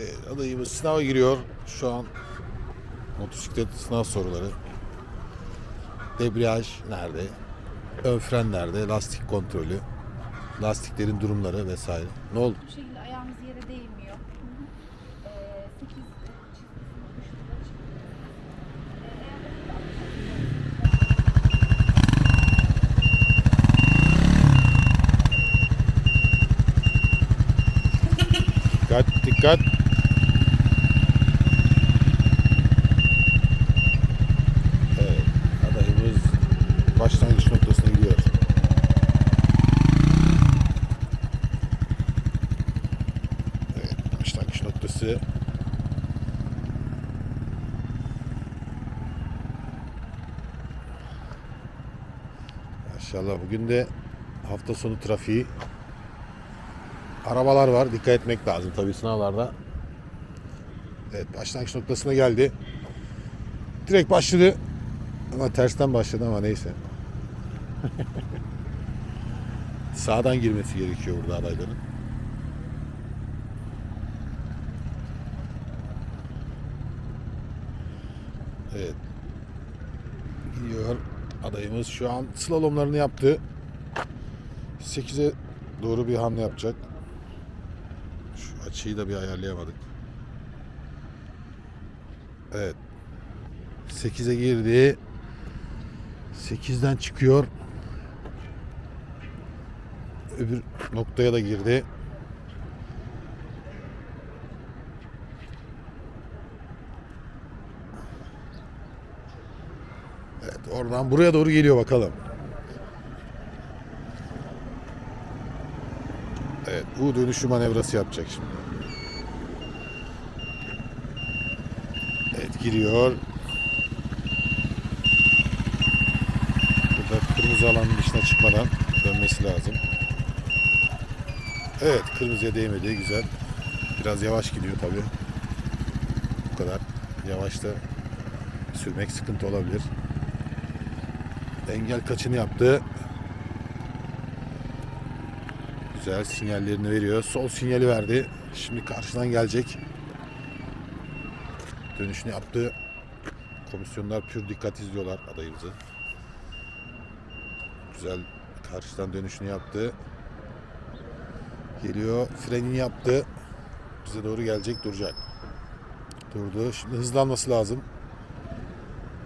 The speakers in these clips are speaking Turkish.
Evet, adayımız sınava giriyor. Şu an motosiklet sınav soruları. Debriyaj nerede? Ön fren nerede? Lastik kontrolü. Lastiklerin durumları vesaire. Ne oldu? Bu şekilde ayağımız yere değmiyor. Ee, 8 Dikkat, dikkat. Evet, adayımız başlangıç noktasına gidiyor. Evet, başlangıç noktası. Maşallah bugün de hafta sonu trafiği arabalar var. Dikkat etmek lazım tabii sınavlarda. Evet başlangıç noktasına geldi. Direkt başladı. Ama tersten başladı ama neyse. Sağdan girmesi gerekiyor burada adayların. Evet. Gidiyor. Adayımız şu an slalomlarını yaptı. 8'e doğru bir hamle yapacak. Şu açıyı da bir ayarlayamadık. Evet. 8'e girdi. 8'den çıkıyor. Öbür noktaya da girdi. Evet, oradan buraya doğru geliyor bakalım. Evet, U dönüşü manevrası yapacak şimdi. Evet, giriyor. Burada kırmızı alanın dışına çıkmadan dönmesi lazım. Evet, kırmızıya değmedi, güzel. Biraz yavaş gidiyor tabii. Bu kadar yavaşta sürmek sıkıntı olabilir. Engel kaçını yaptı. Güzel sinyallerini veriyor. Sol sinyali verdi. Şimdi karşıdan gelecek. Dönüşünü yaptı. Komisyonlar pür dikkat izliyorlar adayımızı. Güzel karşıdan dönüşünü yaptı. Geliyor. Frenini yaptı. Bize doğru gelecek duracak. Durdu. Şimdi hızlanması lazım.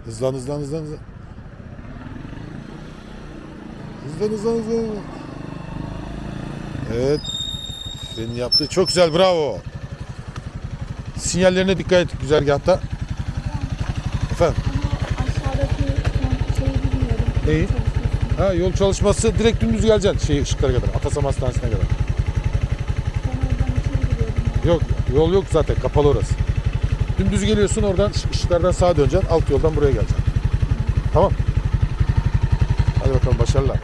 Hızlan hızlan hızlan hızlan. Hızlan hızlan hızlan. Evet. Freni yaptı. Çok güzel. Bravo. Sinyallerine dikkat et güzergahta. Efendim. Neyi? Ha, yol çalışması direkt dümdüz geleceksin şey ışıklara kadar. Atasam Hastanesi'ne kadar. Yok yol yok zaten kapalı orası. Dümdüz geliyorsun oradan ış- ışıklardan sağa döneceksin. Alt yoldan buraya geleceksin. Tamam. Hadi bakalım başarılar.